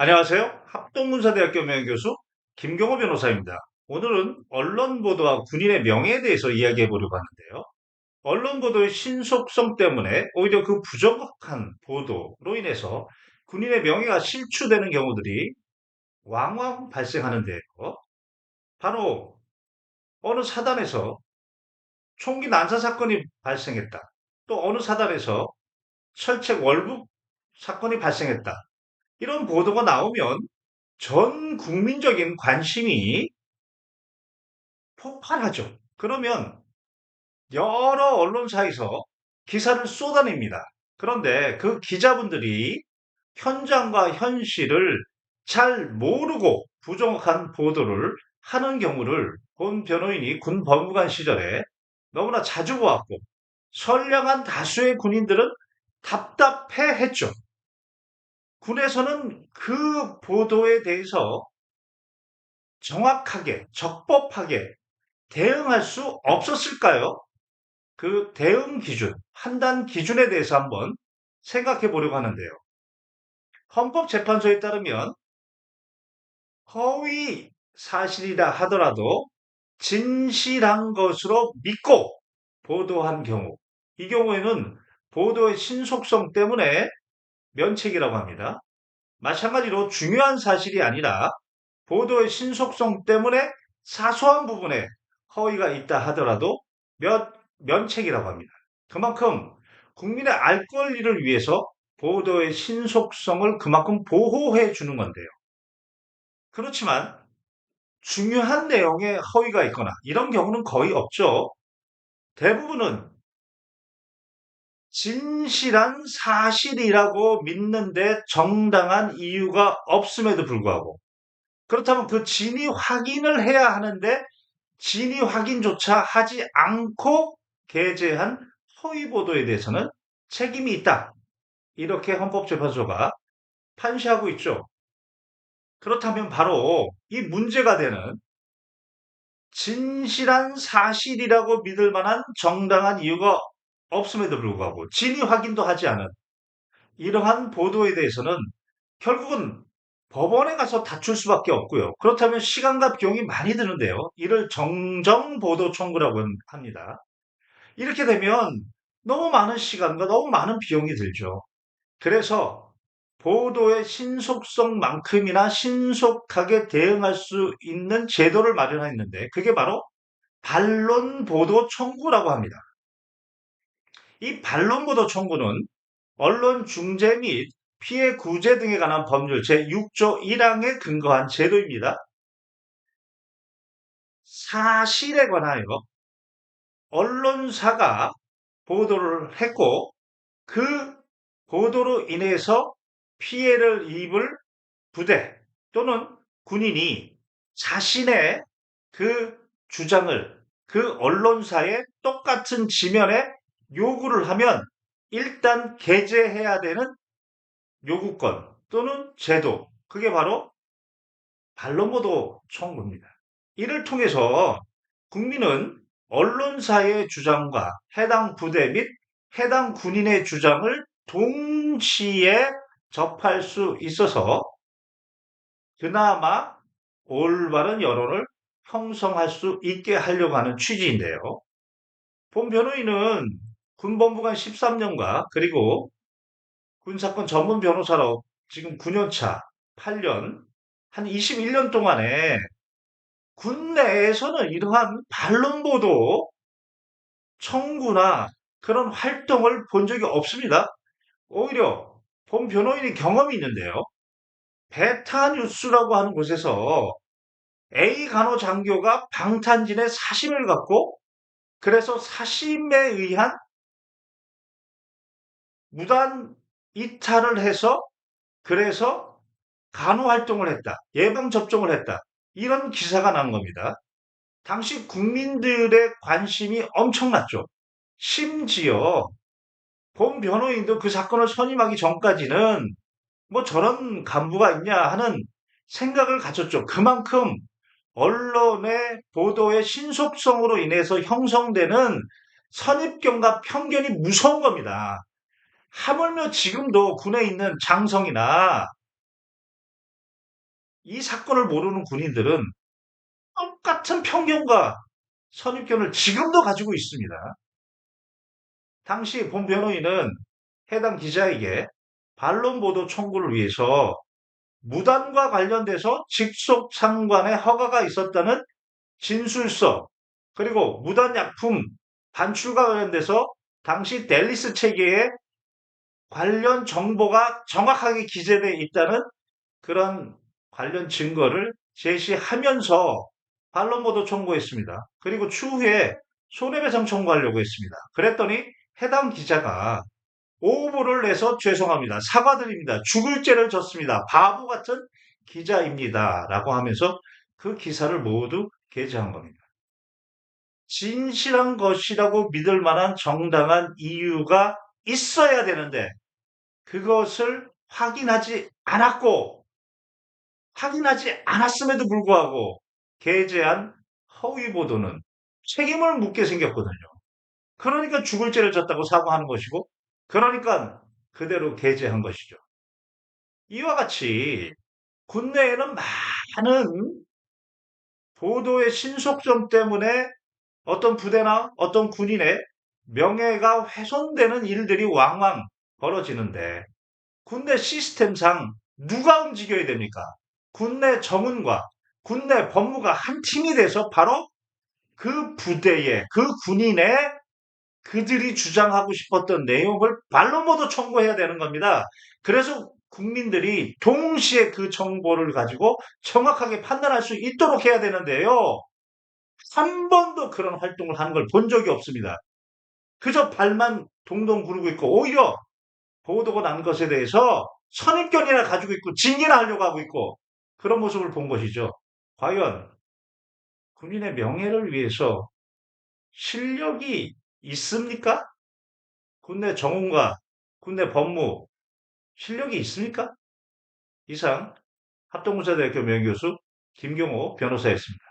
안녕하세요. 합동문사대학교 명예교수 김경호 변호사입니다. 오늘은 언론 보도와 군인의 명예에 대해서 이야기해 보려고 하는데요. 언론 보도의 신속성 때문에 오히려 그 부정확한 보도로 인해서 군인의 명예가 실추되는 경우들이 왕왕 발생하는데요. 바로 어느 사단에서 총기 난사 사건이 발생했다. 또 어느 사단에서 철책 월북 사건이 발생했다. 이런 보도가 나오면 전 국민적인 관심이 폭발하죠. 그러면 여러 언론사에서 기사를 쏟아냅니다. 그런데 그 기자분들이 현장과 현실을 잘 모르고 부정확한 보도를 하는 경우를 본 변호인이 군 법무관 시절에 너무나 자주 보았고 선량한 다수의 군인들은 답답해 했죠. 군에서는 그 보도에 대해서 정확하게, 적법하게 대응할 수 없었을까요? 그 대응 기준, 판단 기준에 대해서 한번 생각해 보려고 하는데요. 헌법재판소에 따르면 허위 사실이라 하더라도 진실한 것으로 믿고 보도한 경우, 이 경우에는 보도의 신속성 때문에 면책이라고 합니다. 마찬가지로 중요한 사실이 아니라 보도의 신속성 때문에 사소한 부분에 허위가 있다 하더라도 면, 면책이라고 합니다. 그만큼 국민의 알 권리를 위해서 보도의 신속성을 그만큼 보호해 주는 건데요. 그렇지만 중요한 내용에 허위가 있거나 이런 경우는 거의 없죠. 대부분은 진실한 사실이라고 믿는데 정당한 이유가 없음에도 불구하고 그렇다면 그 진위 확인을 해야 하는데 진위 확인조차 하지 않고 게재한 허위 보도에 대해서는 책임이 있다. 이렇게 헌법재판소가 판시하고 있죠. 그렇다면 바로 이 문제가 되는 진실한 사실이라고 믿을 만한 정당한 이유가 없음에도 불구하고 진위 확인도 하지 않은 이러한 보도에 대해서는 결국은 법원에 가서 다툴 수밖에 없고요. 그렇다면 시간과 비용이 많이 드는데요. 이를 정정보도 청구라고 합니다. 이렇게 되면 너무 많은 시간과 너무 많은 비용이 들죠. 그래서 보도의 신속성만큼이나 신속하게 대응할 수 있는 제도를 마련했는데 그게 바로 반론 보도 청구라고 합니다. 이 반론보도 청구는 언론 중재 및 피해 구제 등에 관한 법률 제6조 1항에 근거한 제도입니다. 사실에 관하여 언론사가 보도를 했고 그 보도로 인해서 피해를 입을 부대 또는 군인이 자신의 그 주장을 그 언론사의 똑같은 지면에 요구를 하면 일단 게재해야 되는 요구권 또는 제도 그게 바로 반론보도 청구입니다. 이를 통해서 국민은 언론사의 주장과 해당 부대 및 해당 군인의 주장을 동시에 접할 수 있어서 그나마 올바른 여론을 형성할 수 있게 하려고 하는 취지인데요. 본 변호인은 군법무관 13년과 그리고 군사건 전문 변호사로 지금 9년차, 8년, 한 21년 동안에 군 내에서는 이러한 반론 보도 청구나 그런 활동을 본 적이 없습니다. 오히려 본 변호인이 경험이 있는데요. 베타 뉴스라고 하는 곳에서 A 간호장교가 방탄진의 사심을 갖고 그래서 사심에 의한 무단 이탈을 해서 그래서 간호 활동을 했다. 예방 접종을 했다. 이런 기사가 난 겁니다. 당시 국민들의 관심이 엄청났죠. 심지어 본 변호인도 그 사건을 선임하기 전까지는 뭐 저런 간부가 있냐 하는 생각을 가졌죠. 그만큼 언론의 보도의 신속성으로 인해서 형성되는 선입견과 편견이 무서운 겁니다. 하물며 지금도 군에 있는 장성이나 이 사건을 모르는 군인들은 똑같은 편견과 선입견을 지금도 가지고 있습니다. 당시 본 변호인은 해당 기자에게 반론 보도 청구를 위해서 무단과 관련돼서 직속 상관의 허가가 있었다는 진술서 그리고 무단약품 반출과 관련돼서 당시 델리스 체계에 관련 정보가 정확하게 기재되어 있다는 그런 관련 증거를 제시하면서 반론보도 청구했습니다. 그리고 추후에 손해배상 청구하려고 했습니다. 그랬더니 해당 기자가 오보를 내서 죄송합니다. 사과드립니다. 죽을 죄를 졌습니다. 바보 같은 기자입니다. 라고 하면서 그 기사를 모두 게재한 겁니다. 진실한 것이라고 믿을 만한 정당한 이유가 있어야 되는데 그것을 확인하지 않았고 확인하지 않았음에도 불구하고 게재한 허위 보도는 책임을 묻게 생겼거든요. 그러니까 죽을 죄를 졌다고 사과하는 것이고 그러니까 그대로 게재한 것이죠. 이와 같이 국내에는 많은 보도의 신속성 때문에 어떤 부대나 어떤 군인의 명예가 훼손되는 일들이 왕왕 벌어지는데 군대 시스템상 누가 움직여야 됩니까? 군내 정훈과 군내 법무가 한 팀이 돼서 바로 그 부대의 그 군인의 그들이 주장하고 싶었던 내용을 반론 모두 청구해야 되는 겁니다. 그래서 국민들이 동시에 그 정보를 가지고 정확하게 판단할 수 있도록 해야 되는데요. 한 번도 그런 활동을 하는 걸 본 적이 없습니다. 그저 발만 동동 구르고 있고 오히려 보도가 난 것에 대해서 선입견이나 가지고 있고 징계나 하려고 하고 있고 그런 모습을 본 것이죠. 과연 국민의 명예를 위해서 실력이 있습니까? 군내 정훈과 군내 법무 실력이 있습니까? 이상 합동군사대학교 명예교수 김경호 변호사였습니다.